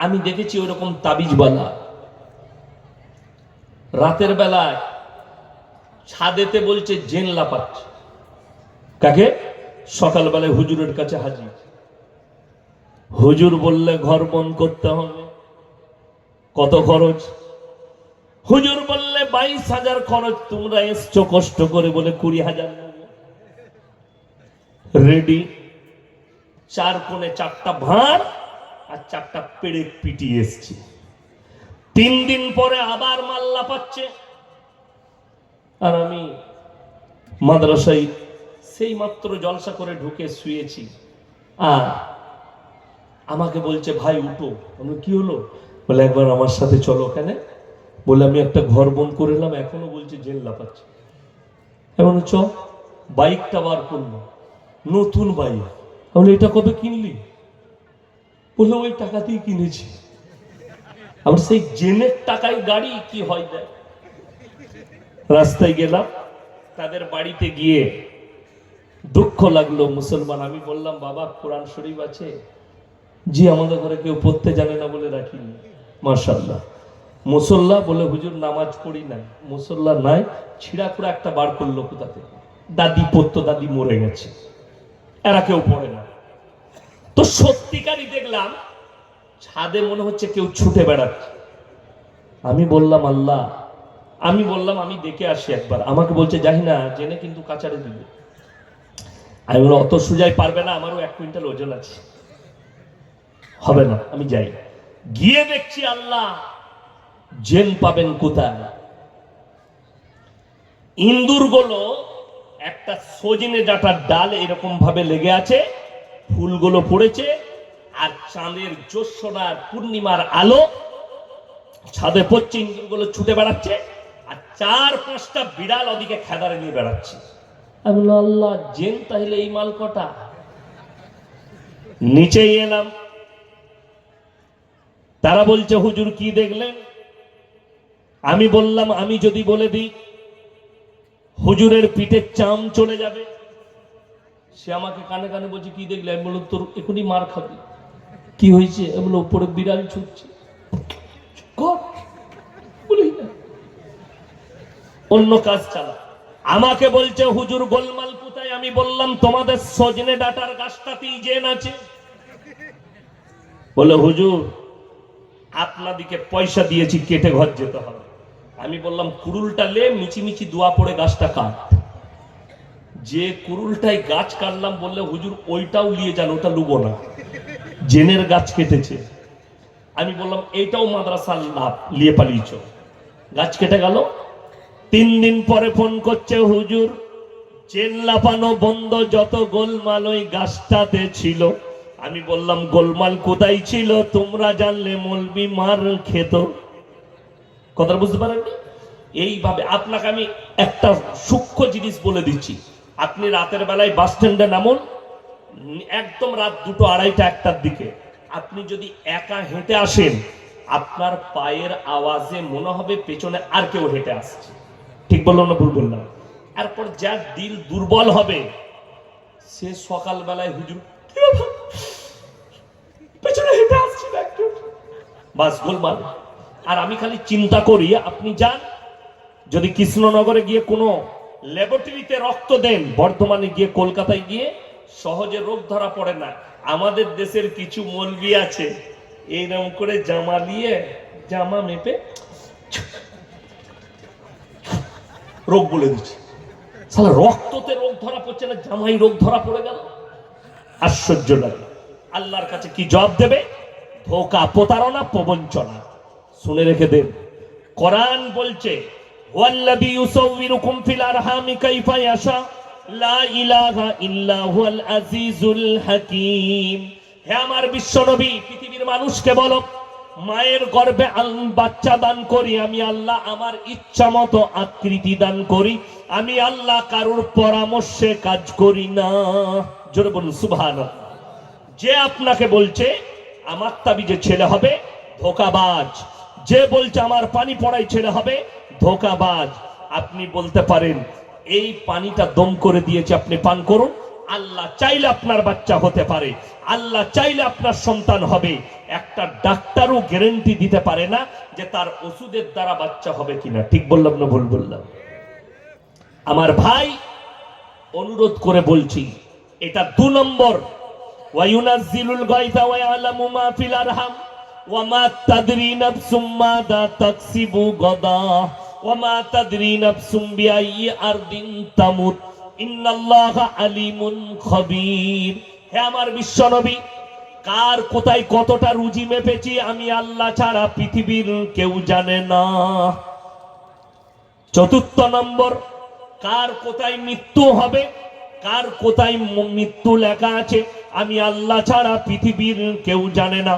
আমি দেখেছি ওরকম তাবিজবালা রাতের বেলায় ছাদেতে বলছে, জেন লাপাচ্ছে। কাকে? সকালবেলায় হুজুরের কাছে হাজির। হুজুর বললে, ঘর বন্ধ করতে হবে। কত খরচ? হুজুর বললে, বাইশ হাজার খরচ, তোমরা এসছো কষ্ট করে বলে কুড়ি হাজার রেডি, চার কোণে চারটা ভাঁড় আর চারটা পেড়ে পিটিয়ে এসছি। তিন দিন পরে আবার মাল্লা পাচ্ছে আর আমি মাদ্রাসায় সেই মাত্র জলসা করে ঢুকে শুয়েছি। আর আমাকে বলছে, ভাই, উঠো। আমি কি হলো? বলে, একবার আমার সাথে চলো ওখানে বলে, আমি একটা ঘর বন্ধ করে এলাম, এখনও বলছে জেল লাপাচ্ছে এমন চ বাইকটা বার করল নতুন বাইক। এটা কবে কিনলি? বলল ওই টাকাতেই কিনেছি। আবার সেই জেনের টাকায় গাড়ি, কি হয় দেয় রাস্তায় গেলাম, তাদের বাড়িতে গিয়ে দুঃখ লাগল। মুসলমান, আমি বললাম, বাবা, কোরআন শরীফ আছে? জি, আমাদের ঘরে কেউ পড়তে জানে না বলে রাখিনি। মার্শাল্লাহ মুসল্লা বলে, হুজুর, নামাজ পড়ি না মুসল্লা নাই, ছিঁড়া একটা বার করল কোথা থেকে? দাদি পড়তো, দাদি মরে গেছে। এরা কেউ পড়ে না। তো সত্যিকারই দেখলাম, ছাদে মনে হচ্ছে কেউ ছুটে বেড়াচ্ছে। আমি বললাম, আল্লাহ। আমি বললাম, আমি দেখে আসি একবার। আমাকে বলছে যাই না জেনে কিন্তু কাচারে দিবে। আমি বললাম, অত সুজাই পারবে না, আমারও এক কুইন্টাল ওজন আছে। হবে না, আমি যাই। গিয়ে দেখছি, আল্লাহ, জেন পাবেন কোথায়? ইন্দুর ইন্দুরগুলো একটা সজনে ডাটার ডাল এরকম ভাবে লেগে আছে ফুলগুলো পড়েছে, আর চাঁদের জ্যোৎস্নার পূর্ণিমার আলো ছাদে পড়ছে ইন্দুরগুলো ছুটে বেড়াচ্ছে, আর চার পাঁচটা বিড়াল ওদিকে খেদারে নিয়ে বেড়াচ্ছে। আমি আল্লাহ, জেন তাহলে এই মাল কটা? নিচেই এলাম। তারা বলছে, হুজুর কি দেখলেন? আমি বললাম, আমি যদি বলে দিই, হুজুরের পিঠের চাম চলে যাবে। সে আমাকে কানে কানে বলছে, কি দেখলে? আমি বললাম, তোর এখনই মার খাবি। কি হয়েছে? আমি বললাম, উপরে বিড়াল ছুটছে। অন্য কাজ চালা। আমাকে বলছে, হুজুর গোলমাল কোথায়? আমি বললাম, তোমাদের সজনে ডাটার গাছটাতেই জেন আছে। বলে, হুজুর, আপনাদিকে পয়সা দিয়েছি, কেটে ঘর যেতে হবে। আমি বললাম, কুড়ুলটা লে, মিচিমিচি দোয়া পড়ে গাছটা কাট। যে কুড়ুলটাই গাছ কাটলাম বললে, হুজুর, ওইটাও নিয়ে যান, ওটা লুবো না। জেনের গাছ কেটেছে। আমি বললাম, এইটাও মাদ্রাসার লাভ, নিয়ে পালিয়েছ। গাছ কেটে গেল। তিন দিন পরে ফোন করছে, হুজুর চেন লাফানো বন্ধ, যত গোলমাল ওই গাছটাতে ছিল। আমি বললাম, গোলমাল কোথায় ছিল? তোমরা জানলে মলবি মার খেত। কথা বুঝতে পারেননি? এইভাবে আপনাকে আমি একটা সূক্ষ্ম জিনিস বলে দিচ্ছি। আপনি রাতের বেলায় বাস স্ট্যান্ডে নামুন, একদম রাত দুটো আড়াইটা একটার দিকে। আপনি যদি একা হেঁটে আসেন, আপনার পায়ের আওয়াজে মনে হবে পেছনে আর কেউ হেঁটে আসছে। ঠিক বললাম না ভুল বললাম? এরপর যার দিল দুর্বল হবে, সে সকালবেলায় হুজুর পেছনে হেঁটে আসছি বাস গোলমাল। আর আমি খালি চিন্তা করি, আপনি যান। যদি কৃষ্ণনগরে গিয়ে কোনো ল্যাবরেটরিতে রক্ত দেন। বর্ধমানে গিয়ে কলকাতায় গিয়ে সহজে রোগ ধরা পড়ে না। আমাদের দেশের কিছু মলবি আছে। এইরকম করে জামা নিয়ে জামা মেপে রোগ বলে দিচ্ছে। সালা রক্ততে রোগ ধরা পড়ছে না, জামাই রোগ ধরা পড়ে গেল? আশ্চর্য লাগে। আল্লাহর কাছে কি জবাব দেবে? ধোকা প্রতারণা প্রবঞ্চনা। শুনে রেখে দেন। কোরআন বলছে ওয়াল্লাযী ইউসাউবিরুকুম ফিল আরহামি কাইফা ইয়াশা লা ইলাহা ইল্লা হুয়াল আজিজুল হাকীম হে আমার বিশ্বনবী পৃথিবীর মানুষকে বলো, মায়ের গর্ভে বাচ্চা দান করি, আমি আল্লাহ আমার ইচ্ছা মতো আকৃতি দান করি, আমি আল্লাহ কারোর পরামর্শে কাজ করি না। জোরে বলুন, সুবহানাল্লাহ। যে আপনাকে বলছে, আমার তাবিজে ছেলে হবে ধোকাবাজ। যে বলছে, আমার পানি পড়াই ছেলে হবে ধোকাবাজ, আপনি বলতে পারেন, এই পানিটা দম করে দিয়েছে, আপনি পান করুন। আল্লাহ চাইলে আপনার বাচ্চা হতে পারে, আল্লাহ চাইলে আপনার সন্তান হবে। একটা ডাক্তারও গ্যারেন্টি দিতে পারে না যে তার ওষুধের দ্বারা বাচ্চা হবে কিনা। ঠিক বললাম না ভুল বললাম? আমার ভাই, অনুরোধ করে বলছি, এটা দু নম্বর। ওয়ায়ুনাজ্জিলুল গায়থা ওয়া ইয়ালামু মা ফিল আরহাম, ওয়া মা তাদরি নাফসুম মাযা তাকসিবু গাদা। ওয়া মা তাদরি নাফসুম বিআইয়ি আরদিন তামুত আলিমুন খবীর হে আমার কার কোথায় কতটা রুজি মেপেছি আমি আল্লাহ ছাড়া পৃথিবীর কেউ জানে না। চতুর্থ নম্বর, কার কোথায় মৃত্যু হবে, কার কোথায় মৃত্যু লেখা আছে, আমি আল্লাহ ছাড়া পৃথিবীর কেউ জানে না।